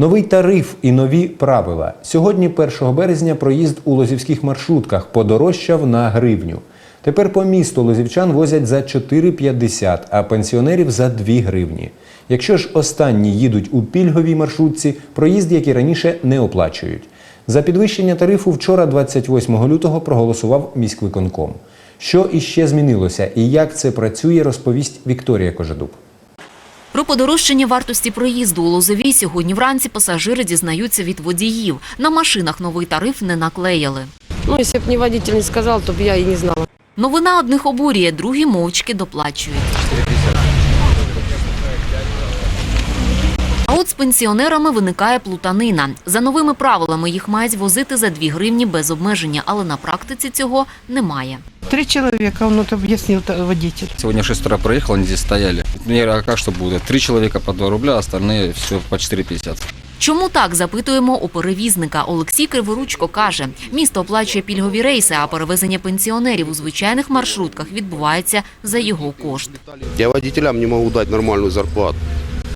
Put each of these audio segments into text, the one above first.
Новий тариф і нові правила. Сьогодні, 1 березня, проїзд у лозівських маршрутках подорожчав на гривню. Тепер по місту лозівчан возять за 4,50, а пенсіонерів за 2 гривні. Якщо ж останні їдуть у пільговій маршрутці, проїзд, як і раніше, не оплачують. За підвищення тарифу вчора, 28 лютого, проголосував міськвиконком. Що іще змінилося і як це працює, розповість Вікторія Кожедуб. Про подорожчання вартості проїзду у Лозовій сьогодні вранці пасажири дізнаються від водіїв. На машинах новий тариф не наклеїли. Ну, если бы мне водитель не сказал, то бы я и не знала. Новина одних обурює, другі мовчки доплачують. А от з пенсіонерами виникає плутанина. За новими правилами їх мають возити за 2 гривні без обмеження, але на практиці цього немає. Три человека, он это объяснил та- водитель. Сегодня 6 утра проехал, они здесь стояли. Мне говорят, а как что будет? Три человека по 2 рубля, остальные все по 4,50. Чому так, запитуємо у перевізника. Олексій Криворучко каже, місто оплачує пільгові рейси, а перевезення пенсіонерів у звичайних маршрутках відбувається за його кошт. Я водителям не могу дать нормальную зарплату.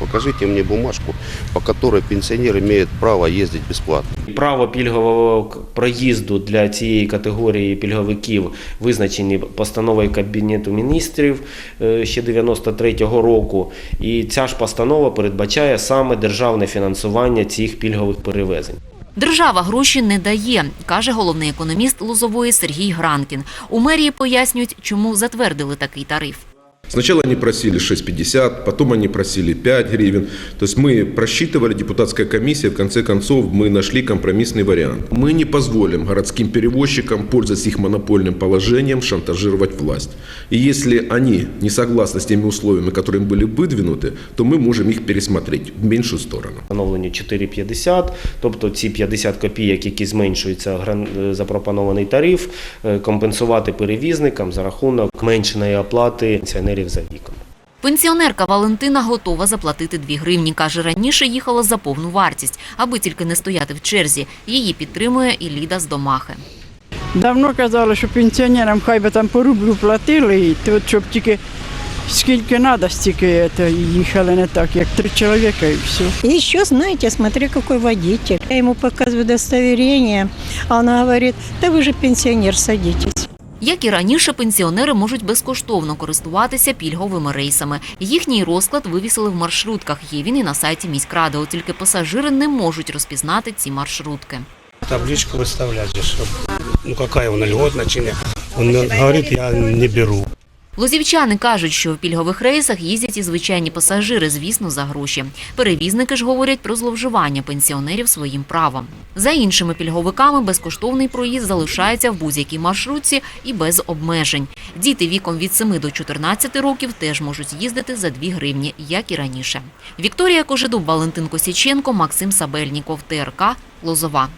Покажите мне бумажку, по которой пенсионер имеет право ездить бесплатно. Право пільгового проїзду для цієї категорії пільговиків визначені постановою Кабінету міністрів е, ще 93-го року. І ця ж постанова передбачає саме державне фінансування цих пільгових перевезень. Держава гроші не дає, каже головний економіст Лозової Сергій Гранкін. У мерії пояснюють, чому затвердили такий тариф. Сначала они просили 6,50, потом они просили 5 гривен. То есть мы просчитывали, депутатская комиссия, в конце концов мы нашли компромиссный вариант. Мы не позволим городским перевозчикам, пользуясь их монопольным положением, шантажировать власть. И если они не согласны с теми условиями, которые им были выдвинуты, то мы можем их пересмотреть в меньшую сторону. Встановлені 4,50, тобто ці 50 копійок, які зменшується гран- е, запропонований тариф, е, компенсувати перевізникам за рахунок меншеної оплати пенсіонерів за віком. Пенсіонерка Валентина готова заплатити 2 гривні. Каже, раніше їхала за повну вартість, аби тільки не стояти в черзі. Її підтримує і Ліда з Домахи. Давно казали, що пенсіонерам хай би там по рублю платили, і то, щоб тільки скільки треба, стільки це, їхали не так, як три чоловіка і все. И еще, знаете, смотри, какой водитель. Я ему показываю удостоверение, а она говорит, да вы же пенсионер, садитесь. Як і раніше, пенсіонери можуть безкоштовно користуватися пільговими рейсами. Їхній розклад вивісили в маршрутках. Є він і на сайті міськради. От тільки пасажири не можуть розпізнати ці маршрутки. табличку виставляти, чтоб, ну яка вона льготна чи не. Він говорить, я не беру. Лозівчани кажуть, що в пільгових рейсах їздять і звичайні пасажири, звісно, за гроші. Перевізники ж говорять про зловживання пенсіонерів своїм правом. За іншими пільговиками безкоштовний проїзд залишається в будь-якій маршрутці і без обмежень. Діти віком від 7 до 14 років теж можуть їздити за 2 гривні, як і раніше. Вікторія Кожедуб, Валентин Косіченко, Максим Сабельніков, ТРК, Лозова.